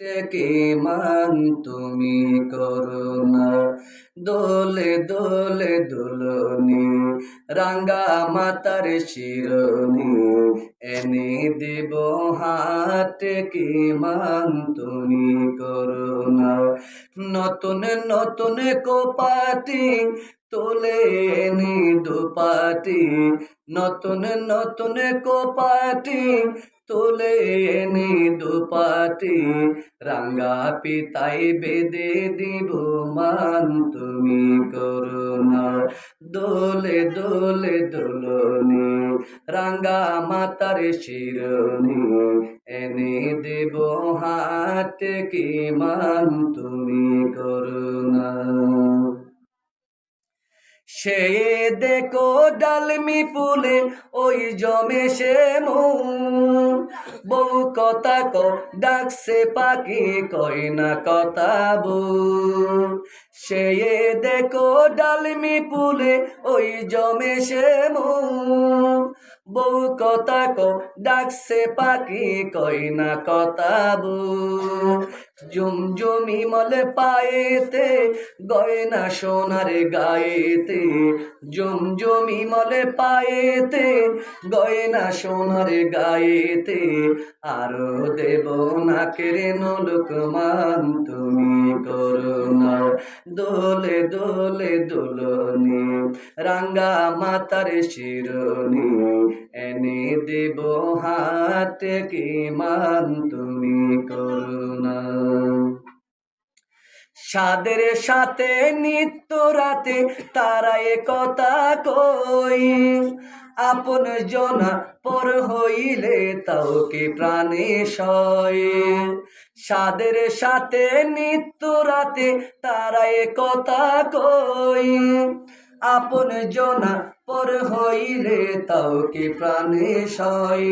থেকে মান তুমি করুণা। দোলে দোলে দোলনি, রাঙ্গা মাতার শিরনি। এনে দেব হাতে কি মান তুমি করুণা। নতুন নতুন কোপাটি তোলে এনে দুপাটি নতুন নতুন কোপাটি তোলে এনে দুপাটি রাঙ্গা পিতাই বেদে দিব মান। তুমি করুণা, দোলে দোলে দোলনি রাঙ্গা মাতার শিরনি, এনে দেব হাতে কি মান। তুমি করুণা। সে দেখো ডালমি পুলে ওই জমে সে বউ কথা ক ডাকছে পাখি, কয় না কথা বউ। সে দেখো ডালমি পুলে ওই জমে সে বউ কথা ক, ডাকছে পাখি, কই না কথা বউ জুম জমি মলে পায়েতে, গয়না সোনার গায়েতে। জুম জমি মলে পায়েতে, গয়না সোনার গায়েতে। আরও দেব না নাকের নলক মান, তুমি করুণা। দোলে দোলে দোলনি, রাঙ্গা মাতার শিরনি। এনে দেব হাতে কি মান তুমি করুণা। সাদের সাথে নিত্য রাতে তারা এ কথা কই আপন জনা পর হইলে তাও কি প্রাণে সয়? সাদের সাথে নিত্য রাতে তারা এ কথা কই আপন জনা পর হইলে তাও কি প্রাণে সয়?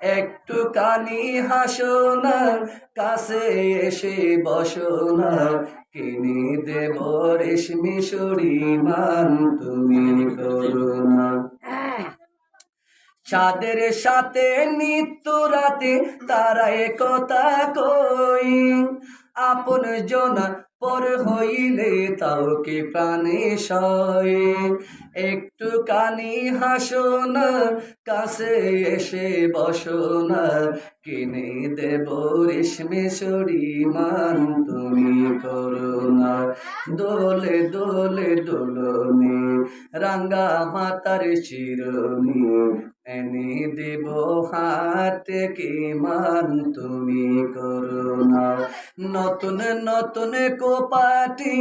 একটু কানি হাসো না কাছে এসে বসো না কিনি দেব রেশমি মান তুমি করুণা। চাঁদের সাথে নিত্য রাতে তারা একতা কই? আপন জনা পর হইলে তাও কি প্রাণে সয়? একটু কানি হাসো না কাছে এসে বসো না কিনে দেব রেশমে মান তুমি করুণা। দোলে দোলে দোলনি, রাঙ্গা মাতার চিরনি এনে দেব হাতে কি মান, তুমি করুণা নতুন নতুন কোপাটি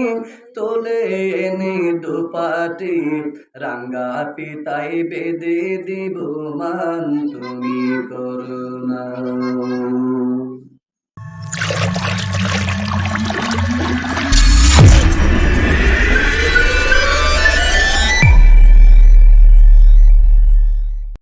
তোলে এনে দুপাটি। রাঙ্গা পিতাই বেদে দিব মান তুমি করুণা